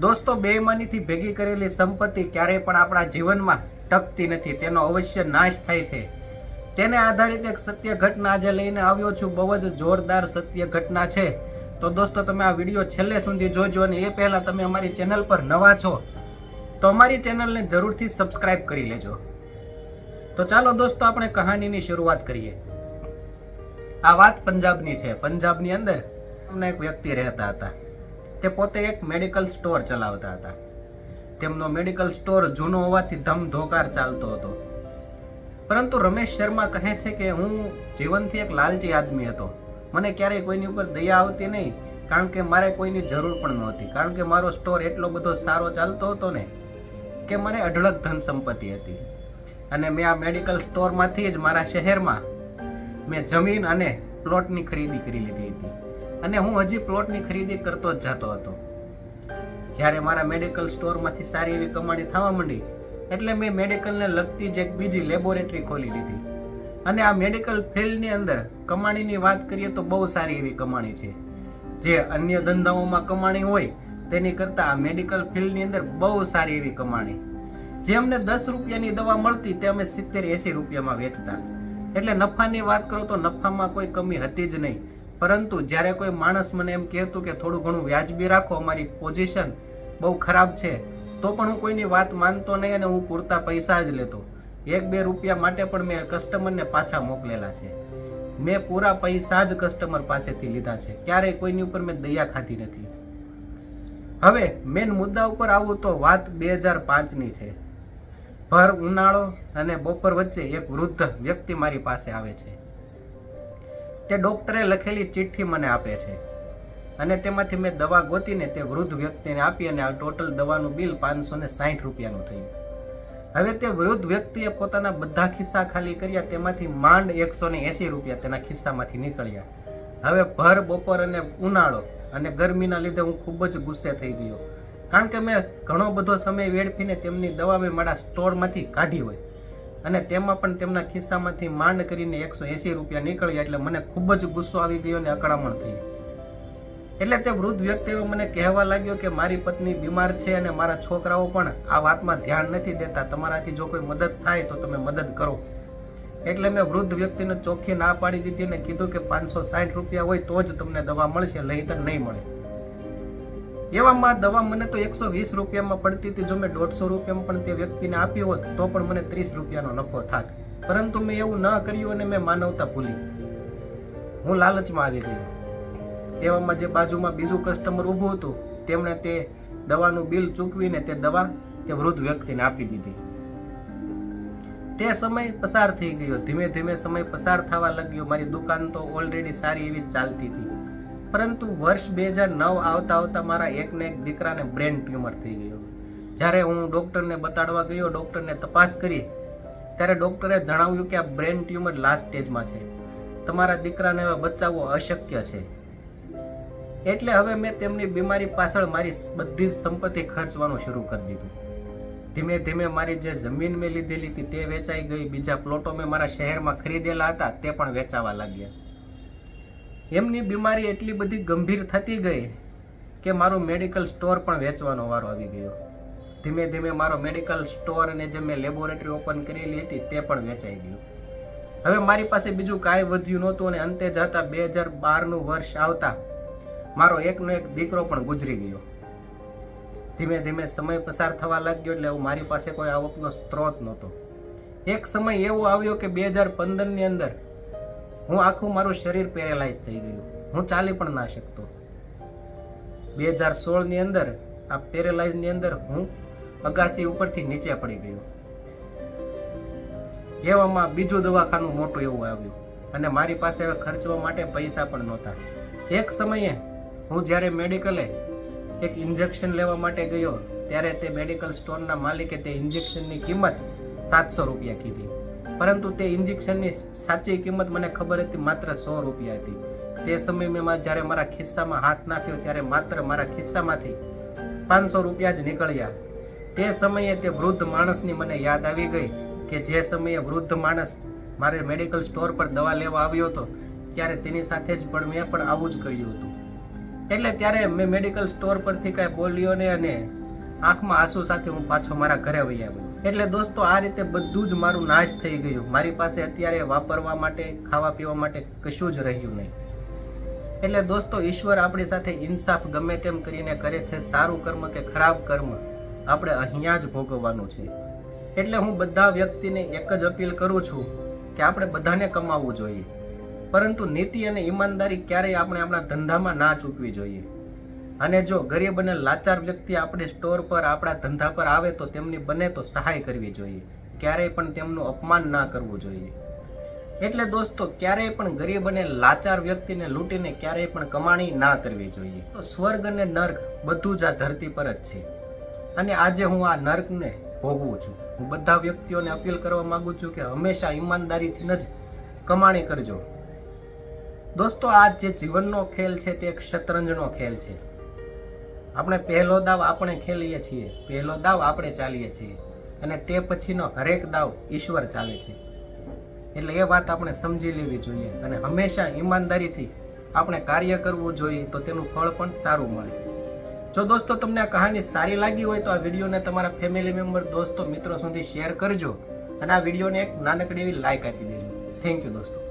દોસ્તો, બેઈમાનીથી ભેગી કરેલી સંપત્તિ ક્યારેય પણ આપણા જીવનમાં ટકતી નથી, તેનો અવશ્ય નાશ થાય છે. તેને આધારિત એક સત્ય ઘટના આજે લઈને આવ્યો છું, બહુ જ જોરદાર સત્ય ઘટના છે. તો દોસ્તો, તમે આ વીડિયો છેલ્લે સુધી જોજો અને એ પહેલાં તમે અમારી ચેનલ પર નવા છો, તો અમારી ચેનલને જરૂરથી સબસ્ક્રાઇબ કરી લેજો. તો ચાલો દોસ્તો, આપણે કહાનીની શરૂઆત કરીએ. આ વાત પંજાબની છે. પંજાબની અંદર અમને એક વ્યક્તિ રહેતા હતા. તે પોતે એક મેડિકલ સ્ટોર ચલાવતા હતા. તેમનો મેડિકલ સ્ટોર જૂનો હોવાથી ધમધોકાર ચાલતો હતો. પરંતુ રમેશ શર્મા કહે છે કે હું જીવનથી એક લાલચી આદમી હતો. મને ક્યારેય કોઈની ઉપર દયા આવતી નહીં, કારણ કે મારે કોઈની જરૂર પણ નહોતી. કારણ કે મારો સ્ટોર એટલો બધો સારો ચાલતો હતો ને, કે મને અઢળક ધન સંપત્તિ હતી. અને મેં આ મેડિકલ સ્ટોરમાંથી જ મારા શહેરમાં મેં જમીન અને પ્લોટની ખરીદી કરી લીધી હતી. અને હું હજી પ્લોટની ખરીદી કરતો જ જતો હતો. જ્યારે મારા મેડિકલ સ્ટોરમાંથી સારી એવી કમાણી થવા માંડી, એટલે મેં મેડિકલને લગતી જ એક બીજી લેબોરેટરી ખોલી લીધી. અને આ મેડિકલ ફિલ્ડની અંદર કમાણીની વાત કરીએ તો બહુ સારી એવી કમાણી છે. જે અન્ય ધંધાઓમાં કમાણી હોય, તેની કરતાં આ મેડિકલ ફિલ્ડની અંદર બહુ સારી એવી કમાણી. જે અમને દસ રૂપિયાની દવા મળતી, તે અમે સિત્તેર એસી રૂપિયામાં વેચતા. એટલે નફાની વાત કરો તો નફામાં કોઈ કમી હતી જ નહીં. પરંતુ જ્યારે કોઈ માણસ મને એમ કહેતું કે થોડું ઘણું વ્યાજબી રાખો, અમારી પોઝિશન બહુ ખરાબ છે, તો પણ હું કોઈની વાત માનતો નહીં અને હું પૂરતા પૈસા જ લેતો. એક બે રૂપિયા માટે પણ મેં કસ્ટમરને પાછા મોકલેલા છે. મેં પૂરા પૈસા જ કસ્ટમર પાસેથી લીધા છે. ક્યારેય કોઈની ઉપર મેં દયા ખાધી નથી. હવે મેન મુદ્દા ઉપર આવું તો વાત બે હજાર પાંચની છે. ભર ઉનાળો અને બપોર વચ્ચે એક વૃદ્ધ વ્યક્તિ મારી પાસે આવે છે. તે ડોક્ટરે લખેલી ચિઠ્ઠી મને આપે છે. અને તેમાંથી મેં દવા ગોતીને તે વૃદ્ધ વ્યક્તિને આપી અને આ ટોટલ દવાનું બિલ પાંચસો ને સાહીઠ રૂપિયાનું થયું. હવે તે વૃદ્ધ વ્યક્તિએ પોતાના બધા ખિસ્સા ખાલી કર્યા, તેમાંથી માંડ એકસો ને એસી રૂપિયા તેના ખિસ્સામાંથી નીકળ્યા. હવે ભર, બપોર અને ઉનાળો અને ગરમીના લીધે હું ખૂબ જ ગુસ્સે થઈ ગયો. કારણ કે મેં ઘણો બધો સમય વેડફીને તેમની દવા મેં મારા સ્ટોરમાંથી કાઢી હોય. અને તેમાં પણ તેમના ખિસ્સામાંથી માંડ કરીને એકસો એસી રૂપિયા નીકળ્યા એટલે મને ખૂબ જ ગુસ્સો આવી ગયો અને અકળામણ થઈ. એટલે તે વૃદ્ધ વ્યક્તિઓ મને કહેવા લાગ્યો કે મારી પત્ની બીમાર છે અને મારા છોકરાઓ પણ આ વાતમાં ધ્યાન નથી દેતા. તમારાથી જો કોઈ મદદ થાય તો તમે મદદ કરો. એટલે મેં વૃદ્ધ વ્યક્તિને ચોખ્ખી ના પાડી દીધી અને કીધું કે પાંચસો સાઠ રૂપિયા હોય તો જ તમને દવા મળશે નહીંતર નહીં મળે. એવામાં દવા મને તો એકસો વીસ રૂપિયામાં પડતી હતી. જો મેં દોઢસો રૂપિયામાં પણ તે વ્યક્તિને આપી હોત, તો પણ મને ત્રીસ રૂપિયાનો નફો થાત. પરંતુ મેં એવું ન કર્યું અને મેં માનવતા ભૂલી. હું લાલચમાં આવી ગયો. એવામાં જે બાજુમાં બીજું કસ્ટમર ઊભું હતું, તેમણે તે દવાનું બિલ ચૂકવીને તે દવા તે વૃદ્ધ વ્યક્તિને આપી દીધી. તે સમય પસાર થઈ ગયો. ધીમે ધીમે સમય પસાર થવા લાગ્યો. મારી દુકાન તો ઓલરેડી સારી એવી ચાલતી હતી. પરંતુ વર્ષ બે હજાર નવ આવતા આવતા મારા એકને એક દીકરાને બ્રેન ટ્યુમર થઈ ગયો. જ્યારે હું ડૉક્ટરને બતાડવા ગયો, ડૉક્ટરને તપાસ કરી, ત્યારે ડૉક્ટરે જણાવ્યું કે આ બ્રેન ટ્યુમર લાસ્ટ સ્ટેજમાં છે. તમારા દીકરાને હવે બચાવવો અશક્ય છે. એટલે હવે મેં તેમની બીમારી પાછળ મારી બધી સંપત્તિ ખર્ચવાનું શરૂ કરી દીધું. ધીમે ધીમે મારી જે જમીન મેં લીધેલી હતી તે વેચાઈ ગઈ. બીજા પ્લોટો મેં મારા શહેરમાં ખરીદેલા હતા, તે પણ વેચાવા લાગ્યા. એમની બીમારી એટલી બધી ગંભીર થતી ગઈ કે મારો મેડિકલ સ્ટોર પણ વેચવાનો વારો આવી ગયો. ધીમે ધીમે મારો મેડિકલ સ્ટોર અને જે મેં લેબોરેટરી ઓપન કરેલી હતી તે પણ વેચાઈ ગયું. હવે મારી પાસે બીજું કાંઈ વધ્યું નહોતું અને અંતે જતા બે હજાર બારનું વર્ષ આવતા મારો એકનો એક દીકરો પણ ગુજરી ગયો. ધીમે ધીમે સમય પસાર થવા લાગ્યો એટલે મારી પાસે કોઈ આવકનો સ્ત્રોત નહોતો. એક સમય એવો આવ્યો કે બે હજાર પંદરની અંદર હું આખું મારું શરીર પેરેલાઇઝ થઈ ગયું. હું ચાલી પણ ના શકતો. બે હજાર સોળની અંદર, આ પેરેલાઇઝની અંદર હું અગાસી ઉપરથી નીચે પડી ગયો. એવામાં બીજું દવાખાનું મોટું એવું આવ્યું. અને મારી પાસે હવે ખર્ચવા માટે પૈસા પણ નહોતા. એક સમયે હું જ્યારે મેડિકલે એક ઇન્જેક્શન લેવા માટે ગયો, ત્યારે તે મેડિકલ સ્ટોરના માલિકે તે ઇન્જેક્શનની કિંમત સાતસો રૂપિયા કીધી. પરંતુ તે ઇન્જેક્શનની સાચી કિંમત મને ખબર હતી, માત્ર સો રૂપિયા હતી. તે સમયે મેં જ્યારે મારા ખિસ્સામાં હાથ નાખ્યો, ત્યારે માત્ર મારા ખિસ્સામાંથી પાંચસો રૂપિયા જ નીકળ્યા. તે સમયે તે વૃદ્ધ માણસની મને યાદ આવી ગઈ કે જે સમયે વૃદ્ધ માણસ મારે મેડિકલ સ્ટોર પર દવા લેવા આવ્યો હતો, ત્યારે તેની સાથે જ પણ મેં પણ આવું જ કહ્યું હતું. એટલે ત્યારે મેં મેડિકલ સ્ટોર પરથી કાંઈ બોલ્યો ને અને આંખમાં આંસુ સાથે હું પાછો મારા ઘરે વહી આવ્યો. એટલે દોસ્તો, આ રીતે બધું જ મારું નાશ થઈ ગયું. મારી પાસે અત્યારે વાપરવા માટે, ખાવા પીવા માટે કશું જ રહ્યું નહીં. એટલે દોસ્તો, ઈશ્વર આપણી સાથે ઇન્સાફ ગમે તેમ કરીને કરે છે, સારું કર્મ કે ખરાબ કર્મ, આપણે અહીંયા જ ભોગવવાનું છે. એટલે હું બધા વ્યક્તિને એક જ અપીલ કરું છું કે આપણે બધાને કમાવવું જોઈએ. પરંતુ નીતિ અને ઈમાનદારી ક્યારેય આપણે આપણા ધંધામાં ના ચૂકવી જોઈએ. અને જો ગરીબ અને લાચાર વ્યક્તિ આપણે સ્ટોર પર, આપણા ધંધા પર આવે તો તેમની બને તો સહાય કરવી જોઈએ. ક્યારેય પણ તેમનું અપમાન ના કરવું જોઈએ. એટલે દોસ્તો, ક્યારેય પણ ગરીબ અને લાચાર વ્યક્તિને લૂંટીને ક્યારેય પણ કમાણી ના કરવી જોઈએ. તો સ્વર્ગ અને નર્ક બધું જ આ ધરતી પર જ છે. અને આજે હું આ નર્કને ભોગવું છું. હું બધા વ્યક્તિઓને અપીલ કરવા માગું છું કે હંમેશા ઈમાનદારીથી જ કમાણી કરજો. દોસ્તો, આ જે જીવનનો ખેલ છે તે એક શતરંજનો ખેલ છે. આપણે પહેલો દાવ આપણે ખેલીએ છીએ. પહેલો દાવ આપણે ચાલીએ છીએ. અને તે પછીનો હરેક દાવ ઈશ્વર ચાલે છે. એટલે એ વાત આપણે સમજી લેવી જોઈએ. અને હંમેશા ઈમાનદારીથી આપણે કાર્ય કરવું જોઈએ તો તેનું ફળ પણ સારું મળે. જો દોસ્તો તમને આ કહાની સારી લાગી હોય તો આ વિડીયોને તમારા ફેમિલી મેમ્બર, દોસ્તો, મિત્રો સુધી શેર કરજો. અને આ વિડીયોને એક નાનકડી એવી લાઇક આપી દેજો. થેન્ક યુ દોસ્તો.